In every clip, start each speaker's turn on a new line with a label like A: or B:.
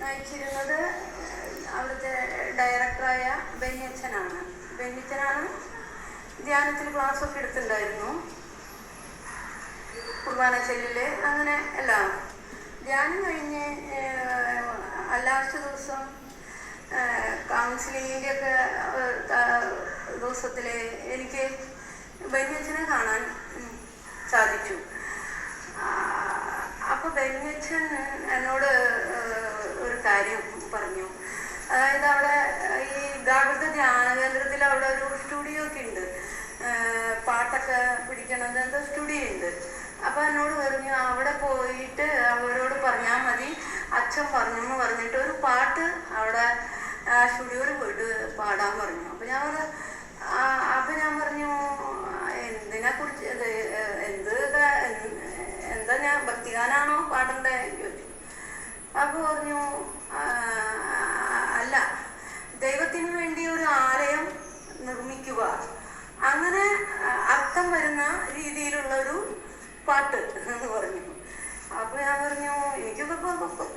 A: നയിച്ചിരുന്നത് അവിടുത്തെ ഡയറക്ടറായ ബെന്നിയച്ഛനാണ് ബെന്നിച്ചനാണ് ധ്യാനത്തിൽ ക്ലാസ്സൊക്കെ എടുത്തിട്ടുണ്ടായിരുന്നു. കുർബാന ചെല്ലിൽ അങ്ങനെ എല്ലാം. ധ്യാനം കഴിഞ്ഞ് ലാസ്റ്റ് ദിവസം കൗൺസിലിങ്ങിന്റെ ഒക്കെ ദിവസത്തിൽ എനിക്ക് ബെന്നിയച്ഛനെ കാണാൻ സാധിച്ചു. അപ്പോൾ ഒരു കാര്യം പറഞ്ഞു. അതായത് അവിടെ ഈ ഗാഗൃത ധ്യാന കേന്ദ്രത്തിൽ അവിടെ ഒരു സ്റ്റുഡിയോ ഒക്കെ ഉണ്ട്. പാട്ടൊക്കെ പിടിക്കണത് എന്തോ സ്റ്റുഡിയോ ഉണ്ട്. അപ്പൊ എന്നോട് പറഞ്ഞു അവിടെ പോയിട്ട് അവരോട് പറഞ്ഞാൽ മതി. അച്ഛൻ പറഞ്ഞു എന്ന് പറഞ്ഞിട്ട് ഒരു പാട്ട് അവിടെ സ്റ്റുഡിയോയിൽ പോയിട്ട് പാടാൻ പറഞ്ഞു. അപ്പൊ ഞാൻ പറഞ്ഞു, ആ, അപ്പൊ ഞാൻ പറഞ്ഞു എന്തിനെ കുറിച്ച് ഇത് ഏഹ്, എന്ത് ഇതാ- എന്താ ഞാൻ ഭക്തിഗാനാണോ പാടണ്ടേ എന്ന് ചോദിച്ചു അപ്പൊ പറഞ്ഞു "ആ, അല്ല ദൈവത്തിന് വേണ്ടി ഒരു ആലയം നിർമ്മിക്കുക. അങ്ങനെ അർത്ഥം വരുന്ന രീതിയിലുള്ള ഒരു പാട്ട് എന്ന് പറഞ്ഞു. അപ്പൊ ഞാൻ പറഞ്ഞു എനിക്കൊക്കെ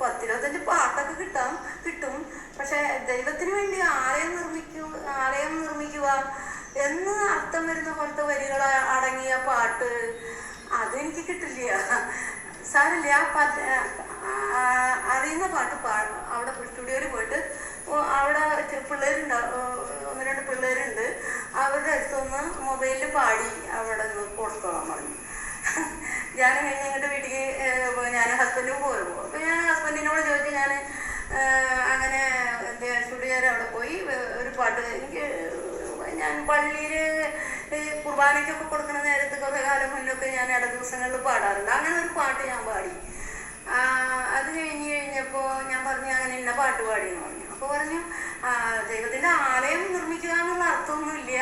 A: പത്തിരുപത്തഞ്ച് പാട്ടൊക്കെ കിട്ടാം കിട്ടും. പക്ഷെ ദൈവത്തിന് വേണ്ടി ആലയം നിർമ്മിക്കൂ ആലയം നിർമ്മിക്കുക എന്ന് അർത്ഥം വരുന്ന പോലത്തെ വരികൾ അടങ്ങിയ പാട്ട് അതെനിക്ക് കിട്ടില്ല. സാരില്ല ആ പാട്ട് അറിയുന്ന പാട്ട് പാടും അവിടെ സ്റ്റുഡിയോയിൽ പോയിട്ട് അവിടെ പിള്ളേരുണ്ടാവും ഒന്ന് രണ്ട് പിള്ളേരുണ്ട്. അവരുടെ അടുത്തൊന്ന് മൊബൈലിൽ പാടി അവിടെ നിന്ന് കൊടുത്തോളാൻ പറഞ്ഞു. ഞാൻ കഴിഞ്ഞ് ഞങ്ങളുടെ വീട്ടിലേക്ക് ഞാൻ ഹസ്ബൻഡും പോരുമ്പോൾ അപ്പോൾ ഞാൻ ഹസ്ബൻഡിനോട് ചോദിച്ചു ഞാൻ അങ്ങനെ സ്റ്റുഡിയോയിൽ അവിടെ പോയി ഒരു പാട്ട് എനിക്ക് ഞാൻ പള്ളിയിൽ കുർബാനയ്ക്കൊക്കെ കൊടുക്കുന്ന നേരത്ത് കുറേ കാലം മുന്നൊക്കെ ഞാൻ ഇട ദിവസങ്ങളിൽ പാടാറുണ്ട്. അങ്ങനെ ഒരു പാട്ട് ഞാൻ പാടി. അത് കഴിഞ്ഞ് കഴിഞ്ഞപ്പോൾ ഞാൻ പറഞ്ഞു അങ്ങനെ ഇന്ന പാട്ട് പാടി എന്ന് പറഞ്ഞു. അപ്പോൾ പറഞ്ഞു "ആ, ദൈവത്തിന്റെ ആലയം നിർമ്മിക്കുക എന്നുള്ള അർത്ഥമൊന്നുമില്ല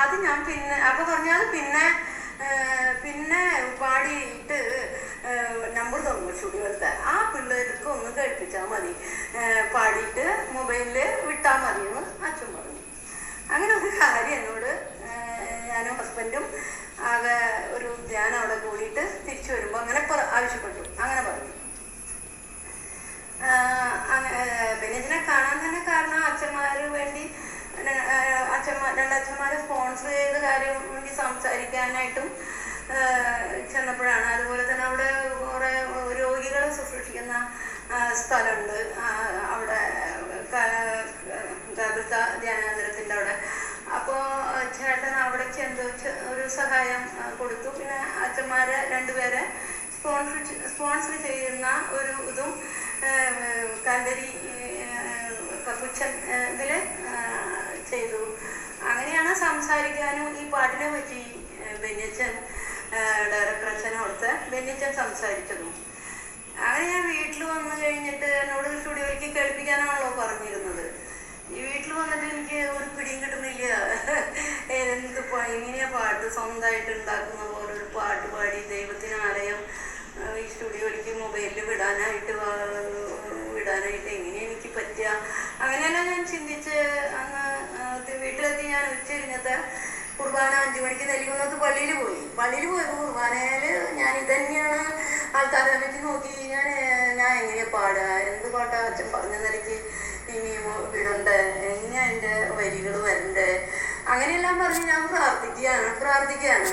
A: അത് ഞാൻ പിന്നെ അപ്പോൾ പറഞ്ഞു അത് പിന്നെ പിന്നെ പാടിയിട്ട് നമ്പർ തന്നു സ്റ്റുഡിയോയിലത്തെ. ആ പിള്ളേർക്ക് ഒന്ന് കേൾപ്പിച്ചാൽ മതി. പാടിയിട്ട് മൊബൈലിൽ വിട്ടാൽ മതി എന്ന് അച്ഛൻ പറഞ്ഞു അങ്ങനെ ഒരു കാര്യം എന്നോട് ഏഹ്, ഞാനും ഹസ്ബൻഡും ആകെ ഒരു ധ്യാനം അവിടെ കൂടിയിട്ട് തിരിച്ചു വരുമ്പോൾ അങ്ങനെ പറ- ആവശ്യപ്പെട്ടു അങ്ങനെ പറഞ്ഞു ആഹ് അങ്ങ- ഏഹ്, പിന്നെ ഇതിനെ കാണാൻ തന്നെ കാരണം അച്ഛന്മാര് വേണ്ടി അച്ഛന്മാർ രണ്ടച്ഛന്മാരെ സ്പോൺസർ ചെയ്ത കാര്യം സംസാരിക്കാനായിട്ടും ചെന്നപ്പോഴാണ്. അതുപോലെ തന്നെ അവിടെ കുറെ രോഗികളെ ശുശ്രൂഷിക്കുന്ന സ്ഥലമുണ്ട്. അവിടെ ഗാബിത്ത ധ്യാനകേന്ദ്രത്തിന്റെ അവിടെ. അപ്പോൾ ചേട്ടൻ അവിടെ ചെന്ന് ഒരു സഹായം കൊടുത്തു. പിന്നെ അച്ഛന്മാരെ രണ്ടുപേരെ സ്പോൺസർ സ്പോൺസർ ചെയ്യുന്ന ഒരു ഇതും കല്ലരി കപ്പുച്ചൻ ഇതിൽ ചെയ്തു. അങ്ങനെയാണ് സംസാരിക്കാനും ഈ പാട്ടിനെ പറ്റി ബെന്നിച്ചൻ ഡയറക്ടർ അച്ഛനെ കൊടുത്ത് ബെന്നിച്ചൻ സംസാരിച്ചതും അങ്ങനെ ഞാൻ വീട്ടിൽ വന്നു കഴിഞ്ഞിട്ട് എന്നോട് സ്റ്റുഡിയോയിലേക്ക് കേൾപ്പിക്കാനാണല്ലോ പറഞ്ഞിരുന്നത്. ഈ വീട്ടിൽ വന്നിട്ട് എനിക്ക് ഒരു പിടിയും കിട്ടുന്നില്ല. എന്ത് എങ്ങനെയാ പാട്ട് സ്വന്തമായിട്ട് ഉണ്ടാക്കുന്ന പോലെ ഒരു പാട്ട് പാടി ദൈവത്തിന് ആലയം ഈ സ്റ്റുഡിയോയിലേക്ക് മൊബൈലിൽ വിടാനായിട്ട് വിടാനായിട്ട് എങ്ങനെ എനിക്ക് പറ്റുക? അങ്ങനെയെല്ലാം ഞാൻ ചിന്തിച്ച് ആ, വീട്ടിലെത്തി ഞാൻ ഉച്ചരിഞ്ഞത്തെ കുർബാന അഞ്ചു മണിക്ക് നെല്ലിക്കുന്നത്ത് പള്ളിയിൽ പോയി. പള്ളിയിൽ പോയപ്പോൾ കുർബാനയിൽ ഞാൻ ഇതന്നെയാണ് ആൾക്കാരെ പറ്റി നോക്കി. ഞാൻ ഞാൻ എങ്ങനെയാ പാടുക? എന്ത് പാട്ടാ അച്ഛൻ പറഞ്ഞ നിലയ്ക്ക് ഇനി വിടണ്ടേ എങ്ങനെയാ എന്റെ വരികൾ വരണ്ടേ? അങ്ങനെയെല്ലാം പറഞ്ഞ് ഞാൻ പ്രാർത്ഥിക്കുകയാണ് പ്രാർത്ഥിക്കുകയാണ്.